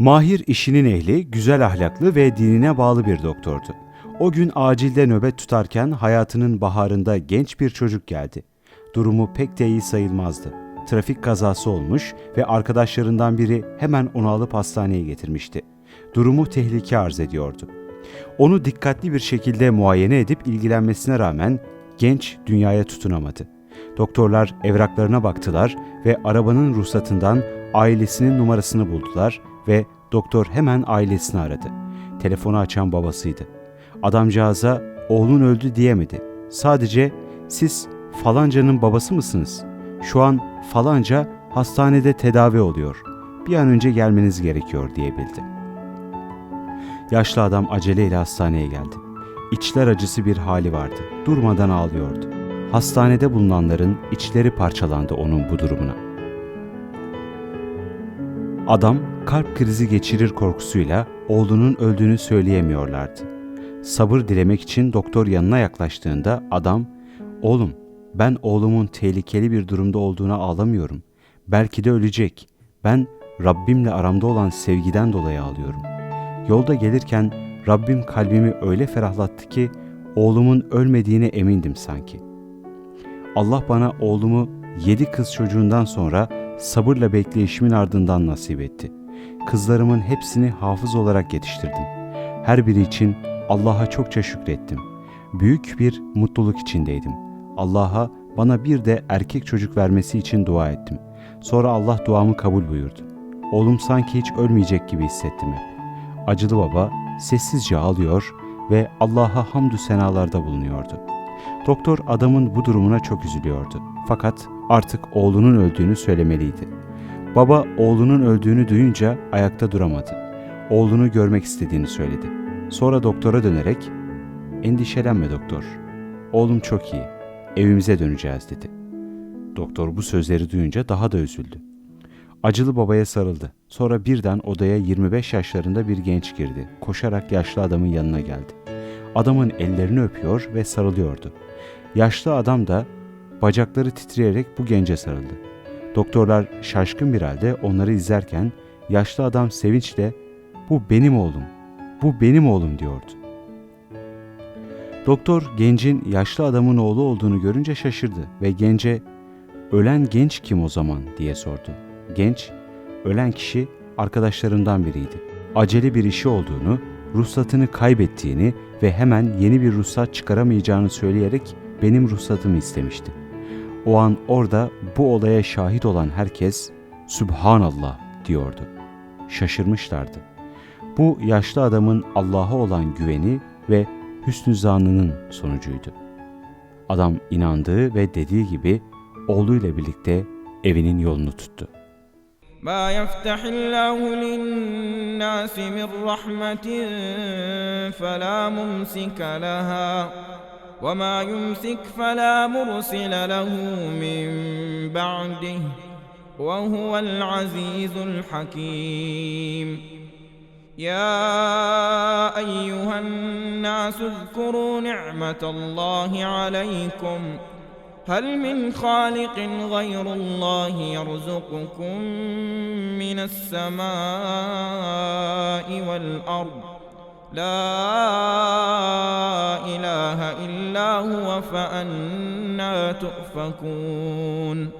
Mahir işinin ehli, güzel ahlaklı ve dinine bağlı bir doktordu. O gün acilde nöbet tutarken hayatının baharında genç bir çocuk geldi. Durumu pek de iyi sayılmazdı. Trafik kazası olmuş ve arkadaşlarından biri hemen onu alıp hastaneye getirmişti. Durumu tehlike arz ediyordu. Onu dikkatli bir şekilde muayene edip ilgilenmesine rağmen genç dünyaya tutunamadı. Doktorlar evraklarına baktılar ve arabanın ruhsatından ailesinin numarasını buldular ve doktor hemen ailesini aradı. Telefonu açan babasıydı. Adamcağıza oğlun öldü diyemedi. Sadece siz falancanın babası mısınız? Şu an falanca hastanede tedavi oluyor. Bir an önce gelmeniz gerekiyor diyebildi. Yaşlı adam aceleyle hastaneye geldi. İçler acısı bir hali vardı. Durmadan ağlıyordu. Hastanede bulunanların içleri parçalandı onun bu durumuna. Adam kalp krizi geçirir korkusuyla oğlunun öldüğünü söyleyemiyorlardı. Sabır dilemek için doktor yanına yaklaştığında adam, "Oğlum, ben oğlumun tehlikeli bir durumda olduğuna ağlamıyorum. Belki de ölecek. Ben Rabbimle aramda olan sevgiden dolayı ağlıyorum. Yolda gelirken Rabbim kalbimi öyle ferahlattı ki oğlumun ölmediğine emindim sanki. Allah bana oğlumu yedi kız çocuğundan sonra sabırla bekleyişimin ardından nasip etti. Kızlarımın hepsini hafız olarak yetiştirdim. Her biri için Allah'a çokça şükrettim. Büyük bir mutluluk içindeydim. Allah'a bana bir de erkek çocuk vermesi için dua ettim. Sonra Allah duamı kabul buyurdu. Oğlum sanki hiç ölmeyecek gibi hissettim hep. Acılı baba sessizce ağlıyor ve Allah'a hamdü senalarda bulunuyordu. Doktor adamın bu durumuna çok üzülüyordu. Fakat artık oğlunun öldüğünü söylemeliydi. Baba oğlunun öldüğünü duyunca ayakta duramadı. Oğlunu görmek istediğini söyledi. Sonra doktora dönerek "Endişelenme doktor. Oğlum çok iyi. Evimize döneceğiz." dedi. Doktor bu sözleri duyunca daha da üzüldü. Acılı babaya sarıldı. Sonra birden odaya 25 yaşlarında bir genç girdi. Koşarak yaşlı adamın yanına geldi. Adamın ellerini öpüyor ve sarılıyordu. Yaşlı adam da bacakları titreyerek bu gence sarıldı. Doktorlar şaşkın bir halde onları izlerken yaşlı adam sevinçle "Bu benim oğlum. Bu benim oğlum." diyordu. Doktor gencin yaşlı adamın oğlu olduğunu görünce şaşırdı ve gence "Ölen genç kim o zaman?" diye sordu. Genç, ölen kişi arkadaşlarından biriydi. Acele bir işi olduğunu, ruhsatını kaybettiğini ve hemen yeni bir ruhsat çıkaramayacağını söyleyerek benim ruhsatımı istemişti. O an orada bu olaya şahit olan herkes Sübhanallah diyordu. Şaşırmışlardı. Bu yaşlı adamın Allah'a olan güveni ve hüsnü zanının sonucuydu. Adam inandığı ve dediği gibi oğluyla birlikte evinin yolunu tuttu. ما يفتح الله للناس من رحمة فلا ممسك لها وما يمسك فلا مرسل له من بعده وهو العزيز الحكيم يا أيها الناس اذكروا نعمة الله عليكم هل من خالق غير الله يرزقكم من السماء والأرض لا إله إلا هو فأنا تؤفكون.